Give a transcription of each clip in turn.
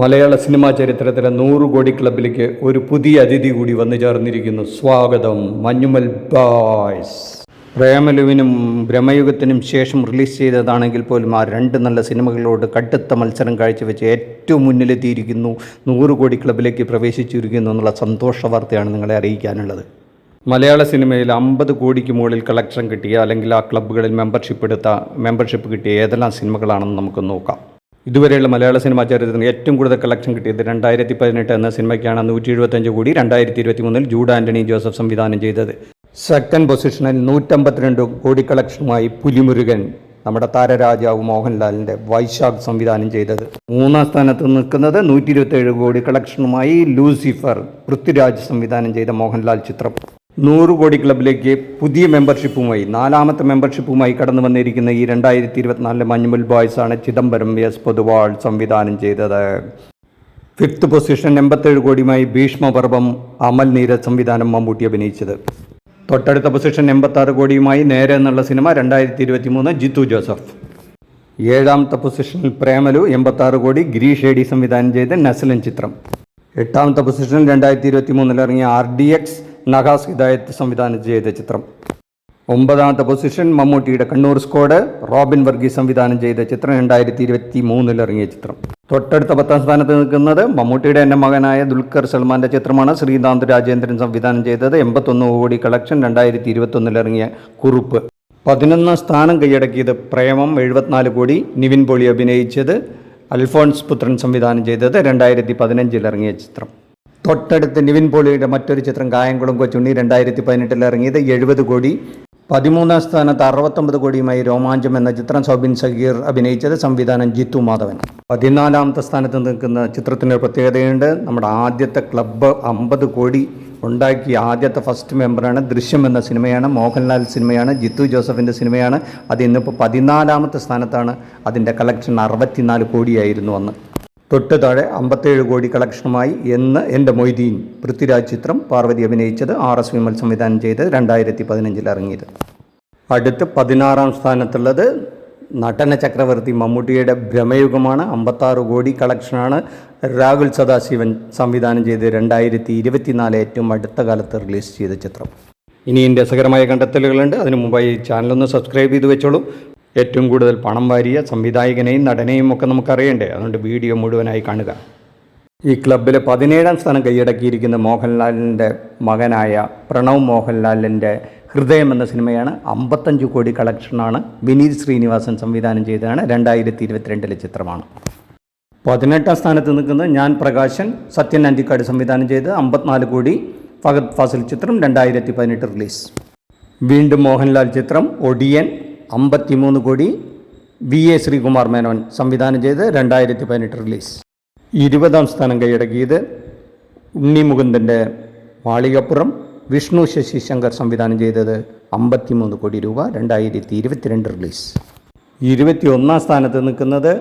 മലയാള cinema ചരിത്രത്തിലെ നൂറ് കോടി ക്ലബിലേക്ക് ഒരു പുതിയ അതിഥി കൂടി വന്നു ചേർന്നിരിക്കുന്നു. സ്വാഗതം മഞ്ഞുമൽ ബോയ്സ്. പ്രേമലുവിനും ബ്രഹ്മയുഗത്തിനും ശേഷം റിലീസ് ചെയ്തതാണെങ്കിൽ പോലും ആ രണ്ട് നല്ല സിനിമകളോട് കടുത്ത മത്സരം കാഴ്ചവെച്ച് ഏറ്റവും മുന്നിലെത്തിയിരിക്കുന്നു. നൂറ് കോടി ക്ലബിലേക്ക് പ്രവേശിച്ചിരിക്കുന്നു എന്നുള്ള സന്തോഷ വാർത്തയാണ് നിങ്ങളെ അറിയിക്കാനുള്ളത്. മലയാള സിനിമയിൽ അമ്പത് കോടിക്ക് മുകളിൽ കളക്ഷൻ കിട്ടിയ അല്ലെങ്കിൽ ആ ക്ലബ്ബുകളിൽ മെമ്പർഷിപ്പ് എടുത്ത മെമ്പർഷിപ്പ് കിട്ടിയ ഏതെല്ലാം സിനിമകളാണെന്ന് നമുക്ക് നോക്കാം. ഇതുവരെയുള്ള മലയാള സിനിമാ ചരിത്രത്തിന് ഏറ്റവും കൂടുതൽ കളക്ഷൻ കിട്ടിയത് രണ്ടായിരത്തി പതിനെട്ട് എന്ന സിനിമയ്ക്കാണ് നൂറ്റി എഴുപത്തഞ്ച് കോടി രണ്ടായിരത്തി ഇരുപത്തി മൂന്നിൽ ജൂഡ് ആന്റണി ജോസഫ് സംവിധാനം ചെയ്തത്. സെക്കൻഡ് പൊസിഷനിൽ നൂറ്റമ്പത്തിരണ്ട് കോടി കളക്ഷനുമായി പുലിമുരുകൻ നമ്മുടെ താരരാജാവ് മോഹൻലാലിന്റെ വൈശാഖ് സംവിധാനം ചെയ്തത്. മൂന്നാം സ്ഥാനത്ത് നിൽക്കുന്നത് നൂറ്റി ഇരുപത്തേഴ് കോടി കളക്ഷനുമായി ലൂസിഫർ പൃഥ്വിരാജ് സംവിധാനം ചെയ്ത മോഹൻലാൽ ചിത്രം. നൂറ് കോടി ക്ലബിലേക്ക് പുതിയ മെമ്പർഷിപ്പുമായി നാലാമത്തെ മെമ്പർഷിപ്പുമായി കടന്നു വന്നിരിക്കുന്ന ഈ രണ്ടായിരത്തി ഇരുപത്തിനാലിലെ മഞ്ഞുമൽ ബോയ്സ് ആണ് ചിദംബരം എസ് പൊതുവാൾ സംവിധാനം ചെയ്തത്. ഫിഫ്ത്ത് പൊസിഷൻ എൺപത്തേഴ് കോടിയുമായി ഭീഷ്മപർവം അമൽ നീരജ് സംവിധാനം മമ്മൂട്ടി അഭിനയിച്ചത്. തൊട്ടടുത്ത പൊസിഷൻ എൺപത്താറ് കോടിയുമായി നേരെ എന്നുള്ള സിനിമ രണ്ടായിരത്തി ഇരുപത്തി മൂന്ന് ജിത്തു ജോസഫ്. ഏഴാമത്തെ പൊസിഷനിൽ പ്രേമലു എൺപത്താറ് കോടി ഗിരീഷ് എഡി സംവിധാനം ചെയ്ത നസലൻ ചിത്രം. എട്ടാമത്തെ പൊസിഷനിൽ രണ്ടായിരത്തി ഇരുപത്തി മൂന്നിൽ ഇറങ്ങിയ ആർ ഡി എക്സ് നഹാസ് ഹിദായത്ത് സംവിധാനം ചെയ്ത ചിത്രം. ഒമ്പതാമത്തെ പൊസിഷൻ മമ്മൂട്ടിയുടെ കണ്ണൂർ സ്ക്വാഡ് റോബിൻ വർഗീസ് സംവിധാനം ചെയ്ത ചിത്രം രണ്ടായിരത്തി ഇരുപത്തി മൂന്നിൽ ഇറങ്ങിയ ചിത്രം. തൊട്ടടുത്ത പത്താം സ്ഥാനത്ത് നിൽക്കുന്നത് മമ്മൂട്ടിയുടെ എന്റെ മകനായ ദുൽഖർ സൽമാന്റെ ചിത്രമാണ്. ശ്രീകാന്ത് രാജേന്ദ്രൻ സംവിധാനം ചെയ്തത് എൺപത്തൊന്ന് കോടി കളക്ഷൻ രണ്ടായിരത്തി ഇരുപത്തൊന്നിൽ ഇറങ്ങിയ കുറുപ്പ്. പതിനൊന്നാം സ്ഥാനം കൈയടക്കിയത് പ്രേമം എഴുപത്തിനാല് കോടി നിവിൻ പോളി അഭിനയിച്ചത് അൽഫോൺസ് പുത്രൻ സംവിധാനം ചെയ്തത് രണ്ടായിരത്തി പതിനഞ്ചിൽ ഇറങ്ങിയ ചിത്രം. തൊട്ടടുത്ത് നിവിൻ പോളിയുടെ മറ്റൊരു ചിത്രം കായംകുളം കൊച്ചുണ്ണി രണ്ടായിരത്തി പതിനെട്ടിൽ ഇറങ്ങിയത് എഴുപത് കോടി. പതിമൂന്നാം സ്ഥാനത്ത് അറുപത്തൊമ്പത് കോടിയുമായി രോമാഞ്ചം എന്ന ചിത്രം സൗബിൻ സഗീർ അഭിനയിച്ചത് സംവിധാനം ജിത്തു മാധവൻ. പതിനാലാമത്തെ സ്ഥാനത്ത് നിൽക്കുന്ന ചിത്രത്തിന് ഒരു പ്രത്യേകതയുണ്ട്. നമ്മുടെ ആദ്യത്തെ ക്ലബ്ബ് അമ്പത് കോടി ഉണ്ടാക്കിയ ആദ്യത്തെ ഫസ്റ്റ് മെമ്പറാണ് ദൃശ്യം എന്ന സിനിമയാണ് മോഹൻലാൽ സിനിമയാണ് ജിത്തു ജോസഫിന്റെ സിനിമയാണ്. അത് ഇന്നിപ്പോൾ പതിനാലാമത്തെ സ്ഥാനത്താണ്. അതിന്റെ കളക്ഷൻ അറുപത്തിനാല് കോടിയായിരുന്നു അന്ന്. തൊട്ട് താഴെ അമ്പത്തേഴ് കോടി കളക്ഷനുമായി എന്ന് എന്റെ മൊയ്തീൻ പൃഥ്വിരാജ് ചിത്രം പാർവതി അഭിനയിച്ചത് ആർ എസ് വിമൽ സംവിധാനം ചെയ്ത് രണ്ടായിരത്തി പതിനഞ്ചിൽ ഇറങ്ങിയത്. അടുത്ത് പതിനാറാം സ്ഥാനത്തുള്ളത് നടന ചക്രവർത്തി മമ്മൂട്ടിയുടെ ഭ്രമയുഗമാണ്. അമ്പത്താറ് കോടി കളക്ഷനാണ് രാഹുൽ സദാശിവൻ സംവിധാനം ചെയ്ത് രണ്ടായിരത്തി ഇരുപത്തിനാല് ഏറ്റവും അടുത്ത കാലത്ത് റിലീസ് ചെയ്ത ചിത്രം. ഇനി രസകരമായ കണ്ടെത്തലുകളുണ്ട്. അതിനു മുമ്പായി ചാനലൊന്ന് സബ്സ്ക്രൈബ് ചെയ്ത് വെച്ചോളൂ. ഏറ്റവും കൂടുതൽ പണം വാരിയ സംവിധായകനെയും നടനെയും ഒക്കെ നമുക്കറിയണ്ടേ? അതുകൊണ്ട് വീഡിയോ മുഴുവനായി കാണുക. ഈ ക്ലബിൽ പതിനേഴാം സ്ഥാനം കൈയടക്കിയിരിക്കുന്ന മോഹൻലാലിന്റെ മകനായ പ്രണവ് മോഹൻലാലിന്റെ ഹൃദയം എന്ന സിനിമയാണ് അമ്പത്തഞ്ച് കോടി കളക്ഷനാണ് വിനീത് ശ്രീനിവാസൻ സംവിധാനം ചെയ്തതാണ് രണ്ടായിരത്തി ഇരുപത്തിരണ്ടിലെ ചിത്രമാണ്. പതിനെട്ടാം സ്ഥാനത്ത് നിൽക്കുന്നത് ഞാൻ പ്രകാശൻ സത്യൻ അന്തിക്കാട് സംവിധാനം ചെയ്ത് അമ്പത്തിനാല് കോടി ഫഹദ് ഫാസിൽ ചിത്രം രണ്ടായിരത്തി പതിനെട്ട് റിലീസ്. വീണ്ടും മോഹൻലാൽ ചിത്രം ഒടിയൻ അമ്പത്തിമൂന്ന് കോടി വി എ ശ്രീകുമാർ മേനോൻ സംവിധാനം ചെയ്ത് രണ്ടായിരത്തി പതിനെട്ട് റിലീസ്. ഇരുപതാം സ്ഥാനം കൈയടക്കിയത് ഉണ്ണി മുകുന്ദന്റെ മാളികപ്പുറം വിഷ്ണു ശശി ശങ്കർ സംവിധാനം ചെയ്തത് അമ്പത്തിമൂന്ന് കോടി രൂപ രണ്ടായിരത്തി ഇരുപത്തിരണ്ട് റിലീസ്. ഇരുപത്തി ഒന്നാം സ്ഥാനത്ത് നിൽക്കുന്നത്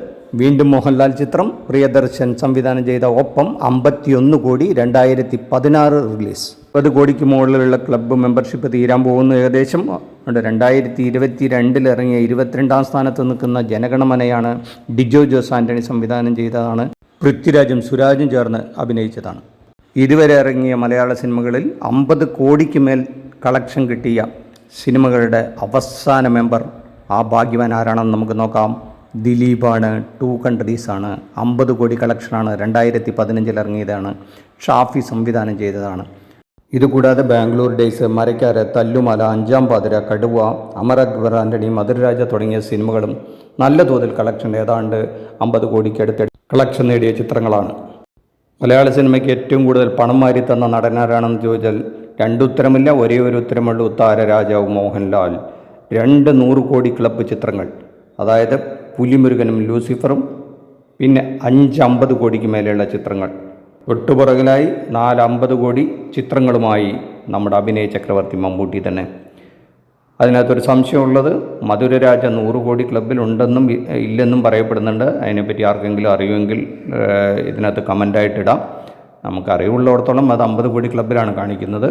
വീണ്ടും മോഹൻലാൽ ചിത്രം പ്രിയദർശൻ സംവിധാനം ചെയ്ത ഒപ്പം അമ്പത്തിയൊന്ന് കോടി രണ്ടായിരത്തി പതിനാറ് റിലീസ്. മുപ്പത് കോടിക്ക് മുകളിലുള്ള ക്ലബ്ബ് മെമ്പർഷിപ്പ് തീരാൻ പോകുന്നു. ഏകദേശം ഉണ്ട്. രണ്ടായിരത്തി ഇരുപത്തി രണ്ടിൽ ഇറങ്ങിയ ഇരുപത്തിരണ്ടാം സ്ഥാനത്ത് നിൽക്കുന്ന ജനഗണമനയാണ് ഡിജോ ജോസ് ആന്റണി സംവിധാനം ചെയ്തതാണ്. പൃഥ്വിരാജും സുരാജും ചേർന്ന് അഭിനയിച്ചതാണ്. ഇതുവരെ ഇറങ്ങിയ മലയാള സിനിമകളിൽ അമ്പത് കോടിക്ക് മേൽ കളക്ഷൻ കിട്ടിയ സിനിമകളുടെ അവസാന മെമ്പർ ആ ഭാഗ്യവാൻ ആരാണെന്ന് നമുക്ക് നോക്കാം. ദിലീപാണ് ടു കൺട്രീസാണ് അമ്പത് കോടി കളക്ഷനാണ് രണ്ടായിരത്തി പതിനഞ്ചിൽ ഇറങ്ങിയതാണ്. ഷാഫി സംവിധാനം ചെയ്തതാണ്. ഇതുകൂടാതെ ബാംഗ്ലൂർ ഡേയ്സ് മരക്കാര് തല്ലുമാല അഞ്ചാം പാതിര കടുവ അമർ അക്ബർ ആന്റണി മധുരരാജ തുടങ്ങിയ സിനിമകളും നല്ല തോതിൽ കളക്ഷൻ ഏതാണ്ട് അമ്പത് കോടിക്കടുത്ത് കളക്ഷൻ നേടിയ ചിത്രങ്ങളാണ്. മലയാള സിനിമയ്ക്ക് ഏറ്റവും കൂടുതൽ പണം മാരി തന്ന നടനാരാണെന്ന് ചോദിച്ചാൽ രണ്ടുത്തരമില്ല ഒരേ ഒരു ഉത്തരമുള്ളൂ താരരാജാവ് മോഹൻലാൽ. രണ്ട് നൂറ് കോടി ക്ലബ്ബ് ചിത്രങ്ങൾ. അതായത് പുലിമുരുകനും ലൂസിഫറും പിന്നെ അഞ്ച് അമ്പത് കോടിക്ക് മേലെയുള്ള ചിത്രങ്ങൾ. തൊട്ടുപുറകിലായി നാലമ്പത് കോടി ചിത്രങ്ങളുമായി നമ്മുടെ അഭിനയ ചക്രവർത്തി മമ്മൂട്ടി തന്നെ. അതിനകത്തൊരു സംശയമുള്ളത് മധുരരാജ നൂറ് കോടി ക്ലബിലുണ്ടെന്നും ഇല്ലെന്നും പറയപ്പെടുന്നുണ്ട്. അതിനെപ്പറ്റി ആർക്കെങ്കിലും അറിയുമെങ്കിൽ ഇതിനകത്ത് കമന്റായിട്ടിടാം നമുക്ക് അറിവുള്ളിടത്തോളം അത് അമ്പത് കോടി ക്ലബിലാണ് കാണിക്കുന്നത്.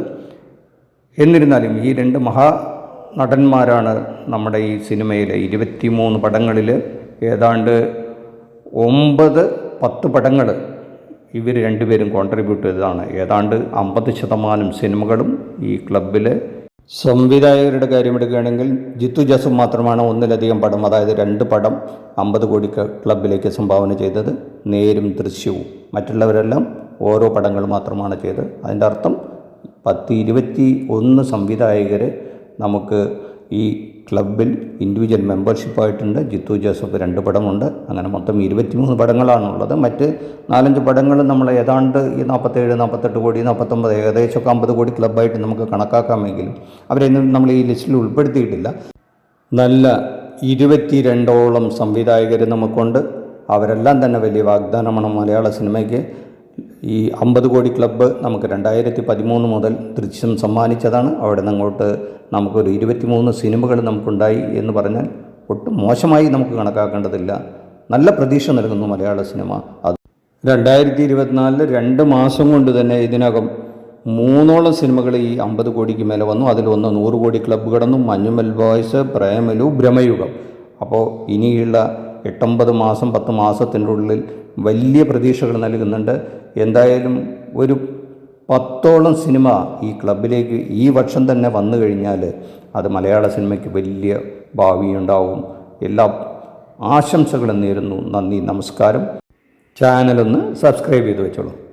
എന്നിരുന്നാലും ഈ രണ്ട് മഹാ നടന്മാരാണ് നമ്മുടെ ഈ സിനിമയിലെ ഇരുപത്തിമൂന്ന് പടങ്ങളിൽ ഏതാണ്ട് ഒമ്പത് പത്ത് പടങ്ങൾ ഇവർ രണ്ടുപേരും കോൺട്രിബ്യൂട്ട് ചെയ്തതാണ്. ഏതാണ്ട് അമ്പത് ശതമാനം സിനിമകളും ഈ ക്ലബിലെ സംവിധായകരുടെ കാര്യമെടുക്കുകയാണെങ്കിൽ ജിത്തു ജസു മാത്രമാണ് ഒന്നിലധികം പടം അതായത് രണ്ട് പടം അമ്പത് കോടി ക്ലബിലേക്ക് സംഭാവന ചെയ്തത്. നേരും ദൃശ്യവും. മറ്റുള്ളവരെല്ലാം ഓരോ പടങ്ങൾ മാത്രമാണ് ചെയ്തത്. അതിന്റെ അർത്ഥം പത്ത് ഇരുപത്തി ഒന്ന് സംവിധായകർ നമുക്ക് ഈ ക്ലബിൽ ഇൻഡിവിജ്വൽ മെമ്പർഷിപ്പായിട്ടുണ്ട് ജിത്തു ജോസഫ് രണ്ട് പടമുണ്ട്. അങ്ങനെ മൊത്തം ഇരുപത്തിമൂന്ന് പടങ്ങളാണുള്ളത്. മറ്റ് നാലഞ്ച് പടങ്ങൾ നമ്മൾ ഏതാണ്ട് ഈ നാൽപ്പത്തേഴ് നാൽപ്പത്തെട്ട് കോടി നാൽപ്പത്തൊമ്പത് ഏകദേശമൊക്കെ അമ്പത് കോടി ക്ലബ്ബായിട്ട് നമുക്ക് കണക്കാക്കാമെങ്കിലും അവരെയൊന്നും നമ്മൾ ഈ ലിസ്റ്റിൽ ഉൾപ്പെടുത്തിയിട്ടില്ല. നല്ല ഇരുപത്തിരണ്ടോളം സംവിധായകർ നമുക്കുണ്ട്. അവരെല്ലാം തന്നെ വലിയ വാഗ്ദാനമാണ് മലയാള സിനിമയ്ക്ക്. ഈ അമ്പത് കോടി ക്ലബ്ബ് നമുക്ക് രണ്ടായിരത്തി പതിമൂന്ന് മുതൽ ദൃശ്യം സമ്മാനിച്ചതാണ്. അവിടെ നിന്ന് അങ്ങോട്ട് നമുക്കൊരു ഇരുപത്തിമൂന്ന് സിനിമകൾ നമുക്കുണ്ടായി എന്ന് പറഞ്ഞാൽ ഒട്ടും മോശമായി നമുക്ക് കണക്കാക്കേണ്ടതില്ല. നല്ല പ്രതീക്ഷ നൽകുന്നു മലയാള സിനിമ. അത് രണ്ടായിരത്തി ഇരുപത്തിനാലിൽ രണ്ട് മാസം കൊണ്ട് തന്നെ ഇതിനകം മൂന്നോളം സിനിമകൾ ഈ അമ്പത് കോടിക്ക് മേലെ വന്നു. അതിലൊന്ന് നൂറ് കോടി ക്ലബ്ബ് കടന്നു. മഞ്ഞുമൽ ബോയ്സ് പ്രേമലു ഭ്രമയുഗം. അപ്പോൾ ഇനിയുള്ള എട്ടൊമ്പത് മാസം പത്ത് മാസത്തിന്റെ ഉള്ളിൽ വലിയ പ്രതീക്ഷകൾ നൽകുന്നുണ്ട്. എന്തായാലും ഒരു പത്തോളം സിനിമ ഈ ക്ലബിലേക്ക് ഈ വർഷം തന്നെ വന്നു കഴിഞ്ഞാൽ അത് മലയാള സിനിമയ്ക്ക് വലിയ ഭാവിയുണ്ടാവും എല്ലാ ആശംസകളും നേരുന്നു. നന്ദി നമസ്കാരം. ചാനലൊന്ന് സബ്സ്ക്രൈബ് ചെയ്ത് വെച്ചോളൂ.